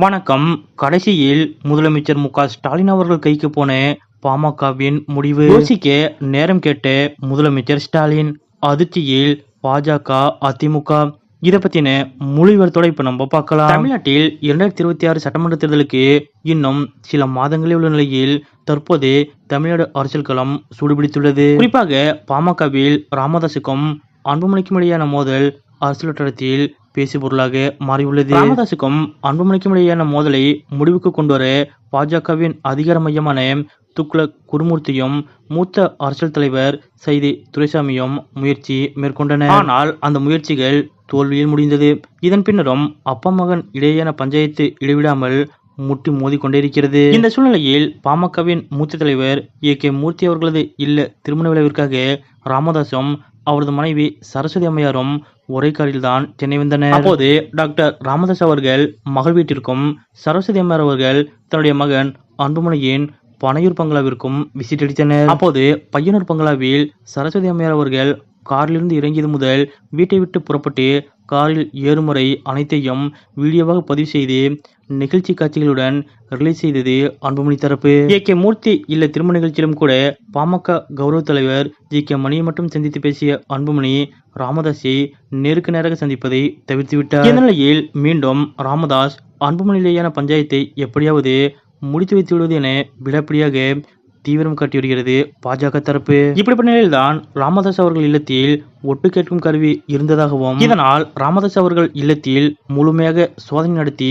வணக்கம். கடைசியில் முதலமைச்சர் மு க. ஸ்டாலின் அவர்கள் கைக்கு போன பாமகவின் முடிவு. யோசிக்க நேரம் கேட்ட முதலமைச்சர் ஸ்டாலின் அதிர்ச்சியில் பாஜக அதிமுக. இதை பத்தின முழு விவரத்தோட இப்ப நம்ம பார்க்கலாம். தமிழ்நாட்டில் இரண்டாயிரத்தி இருபத்தி ஆறு சட்டமன்ற தேர்தலுக்கு இன்னும் சில மாதங்களே உள்ள நிலையில் தற்போது தமிழ்நாடு அரசியல் களம் சூடுபிடித்துள்ளது. குறிப்பாக பாமகவில் ராமதாசுக்கும் அன்புமணிக்கும் இடையான மோதல் அரசியல் வட்டாரத்தில் பேசு பொருளாக மாறியுள்ளது. ராமதாசுக்கும் அன்புமணிக்கும் இடையேயான மோதலை முடிவுக்கு கொண்டுவர பாஜகவின் அதிகார மையமான துக்ளக் குருமூர்த்தியும் மூத்த அரசியல் தலைவர் சைதி துரைசாமியும் முயற்சி மேற்கொண்டனர் ஆனால் அந்த முயற்சிகள் தோல்வியில் முடிந்தது. இதன் பின்னரும் அப்பா மகன் இடையேயான பஞ்சாயத்து இடைவிடாமல் முட்டி மோதி கொண்டிருக்கிறது இந்த சூழ்நிலையில் பாமகவின் மூத்த தலைவர் ஏ கே மூர்த்தி அவர்களது இல்ல திருமண விழாவிற்காக ராமதாசும் அவரது மனைவி சரஸ்வதி அம்மையாரும் ஒரே காரில் தான் சென்னை வந்தனர் அப்போது டாக்டர் ராமதாஸ் அவர்கள் மகள் வீட்டிற்கும் சரஸ்வதி அம்மையார் அவர்கள் தன்னுடைய மகன் அன்புமணியின் பனையூர் பங்களாவிற்கும் விசிட் அடித்தனர் அப்போது பையனூர் பங்களாவில் சரஸ்வதி அம்மையார் அவர்கள் காரிலிருந்து இறங்கியது முதல் வீட்டை விட்டு புறப்பட்டு காரில் ஏறும் அனைத்தையும் வீடியோவாக பதிவு செய்து நிகழ்ச்சி காட்சிகளுடன் ரிலீஸ் செய்தது அன்புமணி தரப்பு. A K. மூர்த்தி இல்ல திருமண நிகழ்ச்சியிலும் கூட பாமக கௌரவ தலைவர் ஜி. கே. மணியை மட்டும் சந்தித்து பேசிய அன்புமணி ராமதாஸை நேருக்கு நேராக சந்திப்பதை தவிர்த்து விட்டார் இந்த நிலையில் மீண்டும் ராமதாஸ் அன்புமணியிலேயான பஞ்சாயத்தை எப்படியாவது முடித்து வைத்து விடுவது என விடப்படியாக தீவிரம் காட்டி வருகிறது பாஜக தரப்பு. இப்படிப்பட்ட நிலையில்தான் ராமதாஸ் அவர்கள் இல்லத்தில் ஒட்டு கேட்கும் கருவி இருந்ததாகவும் இதனால் ராமதாஸ் அவர்கள் இல்லத்தில் முழுமையாக சோதனை நடத்தி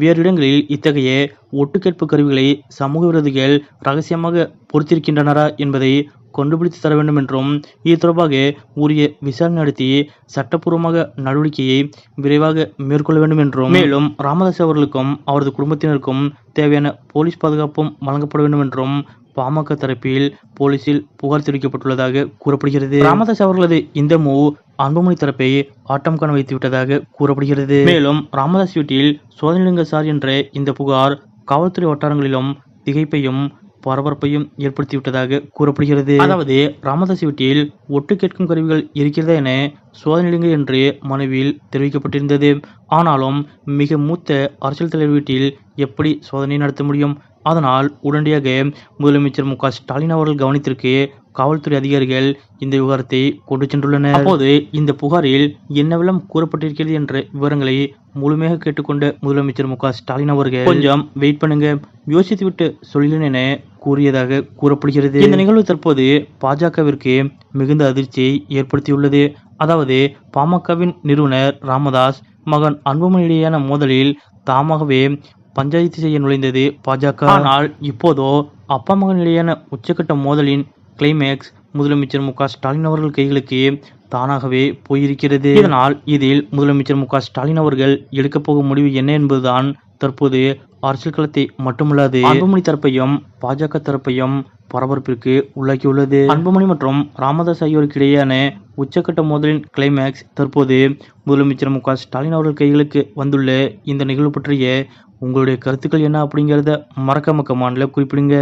வேறு இடங்களில் இத்தகைய ஒட்டு கேட்பு கருவிகளை சமூக விரோதிகள் ரகசியமாக பொறுத்திருக்கின்றனரா என்பதை கண்டுபிடித்து தர வேண்டும் என்றும் இது தொடர்பாக உரிய விசாரணை நடத்தி சட்டப்பூர்வமாக நடவடிக்கையை விரைவாக மேற்கொள்ள வேண்டும் என்றும் மேலும் ராமதாஸ் அவர்களுக்கும் அவரது குடும்பத்தினருக்கும் தேவையான போலீஸ் பாதுகாப்பும் வழங்கப்பட வேண்டும் என்றும் பாமக தரப்பில் போலீசில் புகார் தெரிவிக்கப்பட்டுள்ளதாக கூறப்படுகிறது. ராமதாஸ் அவர்களது இந்த மூவ் அன்புமணி தரப்பை ஆட்டம் காண வைத்து விட்டதாக கூறப்படுகிறது. மேலும் ராமதாஸ் வீட்டில் சோதனைங்க சார் என்ற இந்த புகார் காவல்துறை வட்டாரங்களிலும் திகைப்பையும் பரபரப்பையும் ஏற்படுத்திவிட்டதாக கூறப்படுகிறது. அதாவது ராமதாஸ் வீட்டில் ஒட்டு கேட்கும் கருவிகள் இருக்கிறதா என சோதனையிடுங்க என்று மனுவில் தெரிவிக்கப்பட்டிருந்தது. ஆனாலும் மிக மூத்த அரசியல் தலைவர் வீட்டில் எப்படி சோதனை நடத்த முடியும்? அதனால் உடனடியாக முதலமைச்சர் மு க ஸ்டாலின் அவர்கள் கவனித்திற்கு காவல்துறை அதிகாரிகள் இந்த விவகாரத்தை கொண்டு சென்றுள்ளனர். அப்போது இந்த புகாரில் என்னவெல்லாம் கூறப்பட்டிருக்கிறது என்ற விவரங்களை முழுமையாக கேட்டுக்கொண்ட முதலமைச்சர் மு க ஸ்டாலின் அவர்கள் கொஞ்சம் வெயிட் பண்ணுங்க யோசித்து விட்டு சொல்கிறேன் என கூறியதாக கூறப்படுகிறது. இந்த நிகழ்வு தற்போது பாஜகவிற்கு மிகுந்த அதிர்ச்சியை ஏற்படுத்தியுள்ளது. அதாவது பாமகவின் நிறுவனர் ராமதாஸ் மகன் அன்புமணியிடையான மோதலில் தாமாகவே பஞ்சாயத்து செய்ய நுழைந்தது பாஜக. ஆனால் இப்போதோ அப்பா மகன் உச்சக்கட்ட மோதலின் கிளைமேக்ஸ் முதலமைச்சர் மு ஸ்டாலின் அவர்கள் கைகளுக்கு தானாகவே போயிருக்கிறது. இதனால் இதில் முதலமைச்சர் மு ஸ்டாலின் அவர்கள் எடுக்கப் போகும் முடிவு என்ன என்பதுதான் தற்போது அரசியல் களத்தை மட்டுமல்லாது அன்புமணி தரப்பையும் பாஜக தரப்பையும் பரபரப்பிற்கு உள்ளாக்கியுள்ளது அன்புமணி மற்றும் ராமதாஸ் ஆகியோருக்கு இடையேயான உச்சக்கட்ட மோதலின் கிளைமேக்ஸ் தற்போது முதலமைச்சர் மு ஸ்டாலின் அவர்கள் கைகளுக்கு வந்துள்ள இந்த நிகழ்வு பற்றிய உங்களுடைய கருத்துக்கள் என்ன அப்படிங்கிறத மறக்காம மாநில குறிப்பிடுங்க.